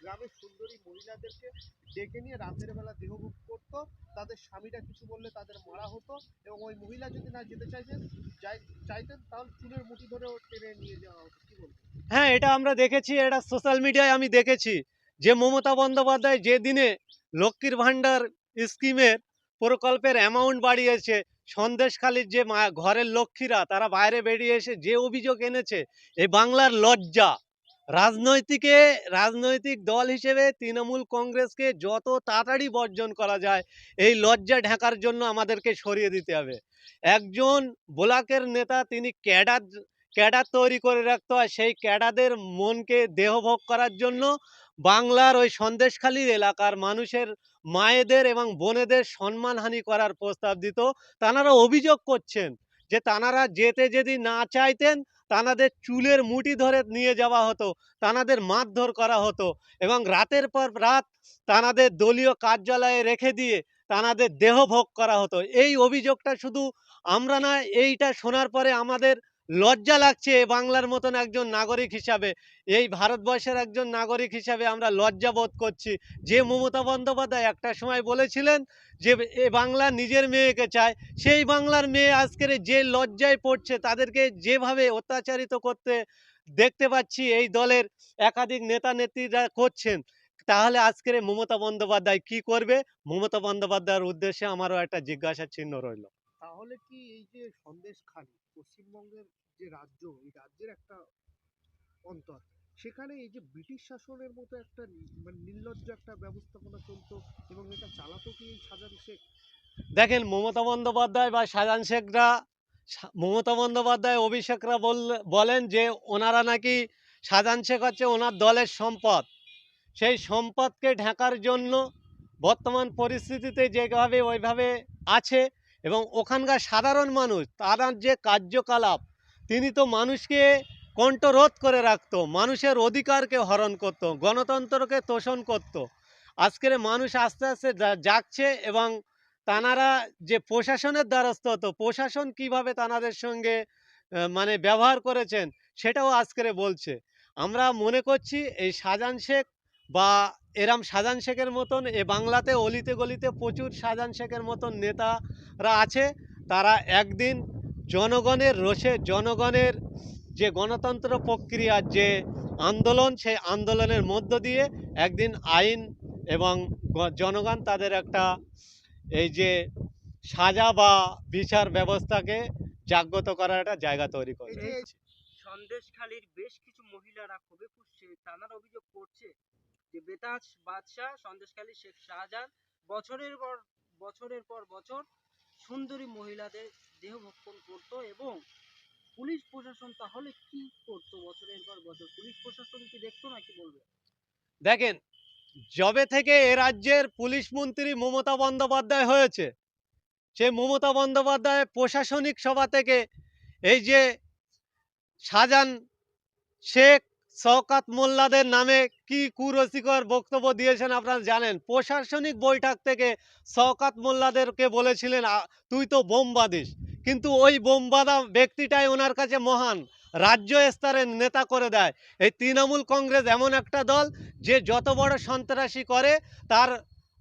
গ্রামের সুন্দরী মহিলাদেরকে ডেকে নিয়ে রাতের বেলা দেহভোগ করতো। তাদের স্বামীরা কিছু বললে তাদের মারা হতো এবং ওই মহিলা যদি না যেতে চাইতেন চাইতেন, তাহলে চুলের মুঠি ধরে টেনে নিয়ে যাওয়া হতো। কি বলবেন হ্যাঁ এটা আমরা দেখেছি, এটা সোশ্যাল মিডিয়ায় আমি দেখেছি। যে মমতা বন্দ্যোপাধ্যায় যে দিনে লক্ষ্মীর ভাণ্ডার স্কিমের প্রকল্পের অ্যামাউন্ট বাড়িয়েছে, সন্দেশখালীর যে ঘরের লক্ষ্মীরা, তারা বাইরে বেরিয়ে এসে যে অভিযোগ এনেছে এই বাংলার লজ্জা। রাজনৈতিকে, রাজনৈতিক দল হিসেবে তৃণমূল কংগ্রেসকে যত তাড়াতাড়ি বর্জন করা যায়, এই লজ্জা ঢাকার জন্য আমাদেরকে সরিয়ে দিতে হবে। একজন ব্লকের নেতা তিনি ক্যাডার ক্যাডার তৈরি করে রাখতে হয়, সেই ক্যাডাদের মনকে দেহভোগ করার জন্য বাংলার ওই সন্দেশখালীর এলাকার মানুষের মায়েদের এবং বোনেদের সম্মানহানি করার প্রস্তাব দিত। তানারা অভিযোগ করছেন যে তানারা যেতে যদি না চাইতেন তানাদের চুলের মুটি ধরে নিয়ে যাওয়া হতো, তানাদের মারধর করা হতো এবং রাতের পর রাত তানাদের দলীয় কার্যালয়ে রেখে দিয়ে তানাদের দেহ ভোগ করা হতো। এই অভিযোগটা শুধু আমরা না এইটা শোনার পরে আমাদের লজ্জা লাগছে বাংলার মতন একজন নাগরিক হিসাবে। এই ভারতবর্ষের একজন নাগরিক হিসাবে আমরা লজ্জা বোধ করছি। যে মমতা বন্দ্যোপাধ্যায় একটা সময় বলেছিলেন যে, এ বাংলা নিজের মেয়েকে চায়। সেই বাংলার মেয়ে আজকের যে লজ্জায় পড়ছে, তাদেরকে যেভাবে অত্যাচারিত করতে দেখতে পাচ্ছি এই দলের একাধিক নেতা নেত্রীরা করছেন। তাহলে আজকের মমতা বন্দ্যোপাধ্যায় কি করবে? মমতা বন্দ্যোপাধ্যায়ের উদ্দেশ্যে আমারও একটা জিজ্ঞাসা চিহ্ন রইল। তাহলে কি এই যে সন্দেশখালী, পশ্চিমবঙ্গের যে রাজ্য, এই রাজ্যের একটা অন্তর, সেখানে এই যে ব্রিটিশ শাসনের মতো একটা মানে নির্লজ্জ একটা ব্যবস্থাপনা চলতো এবং এটা চালাতো কি এই সাজান শেখ? দেখেন, মমতা বন্দ্যোপাধ্যায় বা শাহজাহান শেখরা মমতা বন্দ্যোপাধ্যায়, অভিষেকরা বল- বলেন যে ওনারা নাকি শাহজাহান শেখ হচ্ছে ওনার দলের সম্পদ। সেই সম্পদকে ঢাকার জন্য বর্তমান পরিস্থিতিতে যেভাবে, ওইভাবে আছে এবং ওখানকার সাধারণ মানুষ, তার যে কার্যকলাপ, তিনি তো মানুষকে কণ্ঠরোধ করে রাখত, মানুষের অধিকারকে হরণ করত, গণতন্ত্রকে তোষণ করত। আজকের মানুষ আস্তে আস্তে জাগছে এবং তানারা যে প্রশাসনের দ্বারস্থ হতো, প্রশাসন কীভাবে তানাদের সঙ্গে মানে ব্যবহার করেছেন, সেটাও আজকের বলছে। আমরা মনে করছি এই শাহজাহান শেখ বা এরাম শাহজাহান শেখের মতন এ বাংলাতে অলিতে গলিতে প্রচুর সাজান শেখের মতন নেতারা আছে। তারা একদিন জনগণের রোষে জনগণের যে গণতন্ত্র প্রক্রিয়ার যে আন্দোলন সেই আন্দোলনের মধ্য দিয়ে একদিন আইন এবং জনগণ তাদের একটা এই যে সাজা বা বিচার ব্যবস্থাকে জাগ্রত করার একটা জায়গা তৈরি করে সন্দেশখালীর বেশ কিছু মহিলারা ক্ষোভে ফুসছে তারা অভিযোগ করছে যে বেতাজ বাদশাহ, সন্দেশখালী শেখ শাহজাহান বছরের পর বছরের পর বছর সুন্দরী মহিলাদের দেহ ভক্ষণ করত এবং পুলিশ প্রশাসন তাহলে কি করতো বছরের পর বছর? পুলিশ প্রশাসন কি দেখতো না কি বলবে? দেখেন, যবে থেকে এ রাজ্যের পুলিশ মন্ত্রী মমতা বন্দ্যোপাধ্যায় হয়েছে, সে মমতা বন্দ্যোপাধ্যায় প্রশাসনিক সভা থেকে এই যে শাহজাহান শেখ শওকাত মোল্লাদের নামে কি কুরসিকর বক্তব্য দিয়েছেন আপনারা জানেন? প্রশাসনিক বৈঠক থেকে শওকাত মোল্লাদেরকে বলেছিলেন তুই তো বোমবাদিস কিন্তু ওই বোমবাদা ব্যক্তিটাই ওনার কাছে মহান, রাজ্য স্তরের নেতা করে দেয়। এই তৃণমূল কংগ্রেস এমন একটা দল যে যত বড় সন্ত্রাসী করে, তার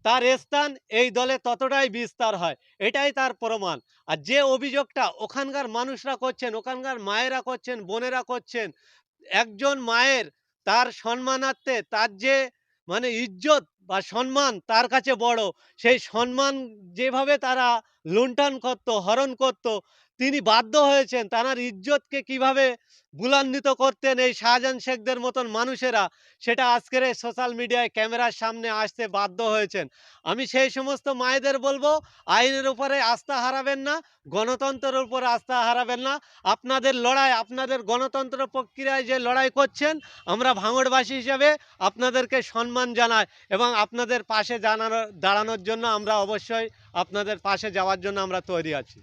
তার স্থান এই দলে ততটাই বিস্তার হয়। এটাই তার প্রমাণ। আর যে অভিযোগটা ওখানকার মানুষরা করছেন, ওখানকার মায়েরা করছেন, বোনেরা করছেন একজন মায়ের তার সম্মানার্থে তার যে মানে ইজ্জত বা সম্মান তার কাছে বড়, সেই সম্মান যেভাবে তারা লুণ্ঠন করতো, হরণ করতো তিনি বাধ্য হয়েছেন তার ইজ্জতকে কীভাবে বুলান্বিত করতেন এই শাহজাহান শেখদের মতন মানুষেরা, সেটা আজকের এই সোশ্যাল মিডিয়ায় ক্যামেরার সামনে আসতে বাধ্য হয়েছেন। আমি সেই সমস্ত মায়েদের বলব, আইনের উপরে আস্থা হারাবেন না, গণতন্ত্রের উপর আস্থা হারাবেন না। আপনাদের লড়াই, আপনাদের গণতন্ত্র প্রক্রিয়ায় যে লড়াই করছেন, আমরা ভাঙড়বাসী হিসেবে আপনাদেরকে সম্মান জানাই এবং আপনাদের পাশে জানানো, দাঁড়ানোর জন্য আমরা অবশ্যই আপনাদের পাশে যাওয়ার জন্য আমরা তৈরি আছি।